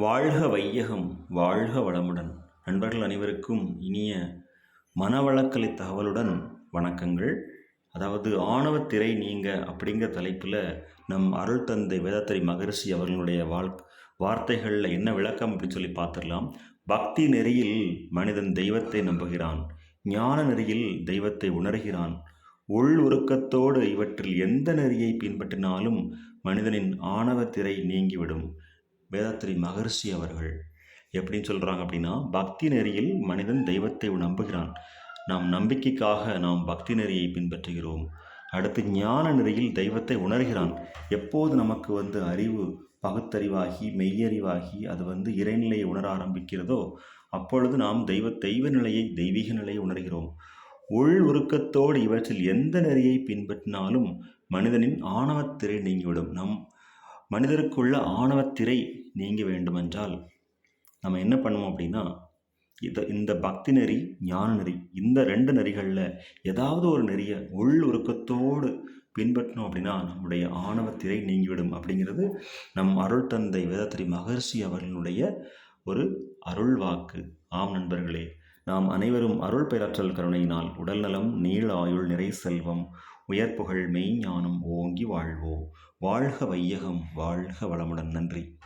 வாழ்க வையகம் வாழ்க வளமுடன். நண்பர்கள் அனைவருக்கும் இனிய மனவளக்கலை தகவலுடன் வணக்கங்கள். அதாவது ஆணவத்திரை நீங்க அப்படிங்கிற தலைப்பில் நம் அருள் தந்தை வேதாத்திரி மகரிஷி அவர்களுடைய வாழ் வார்த்தைகளில் என்ன விளக்கம் அப்படின்னு சொல்லி பார்த்துடலாம். பக்தி நெறியில் மனிதன் தெய்வத்தை நம்புகிறான். ஞான நெறியில் தெய்வத்தை உணர்கிறான். உள் உருக்கத்தோடு இவற்றில் எந்த நெறியை பின்பற்றினாலும் மனிதனின் ஆணவத்திரை நீங்கிவிடும். வேதாத்திரி மகர்ஷி அவர்கள் எப்படின்னு சொல்கிறாங்க அப்படின்னா பக்தி நெறியில் மனிதன் தெய்வத்தை நம்புகிறான். நாம் நம்பிக்கைக்காக நாம் பக்தி நெறியை பின்பற்றுகிறோம். அடுத்து ஞான நெறியில் தெய்வத்தை உணர்கிறான். எப்போது நமக்கு வந்து அறிவு பகுத்தறிவாகி மெய்யறிவாகி அது வந்து இறைநிலையை உணர ஆரம்பிக்கிறதோ அப்பொழுது நாம் தெய்வ தெய்வ நிலையை தெய்வீக நிலையை உணர்கிறோம். உள் உருக்கத்தோடு இவற்றில் எந்த நெறியை பின்பற்றினாலும் மனிதனின் ஆணவத்திரை நீங்கிவிடும். நம் மனிதருக்குள்ள ஆணவத்திரை நீங்க வேண்டுமென்றால் நம்ம என்ன பண்ணுவோம் அப்படின்னா இதை இந்த பக்தி நெறி ஞான நெறி இந்த ரெண்டு நெறிகளில் ஏதாவது ஒரு நெறியை உள் உருக்கத்தோடு பின்பற்றணும் அப்படின்னா நம்முடைய ஆணவத்திரை நீங்கிவிடும் அப்படிங்கிறது நம் அருள் தந்தை வேதத்திரி மகர்ஷி அவர்களுடைய ஒரு அருள் வாக்கு. ஆம் நண்பர்களே நாம் அனைவரும் அருள் பெயராற்றல் கருணையினால் உடல்நலம் நீள ஆயுள் நிறை செல்வம் உயர்ப்புகழ் மெய்ஞானம் ஓங்கி வாழ்வோ வாழ்க வையகம் வாழ்க வளமுடன். நன்றி.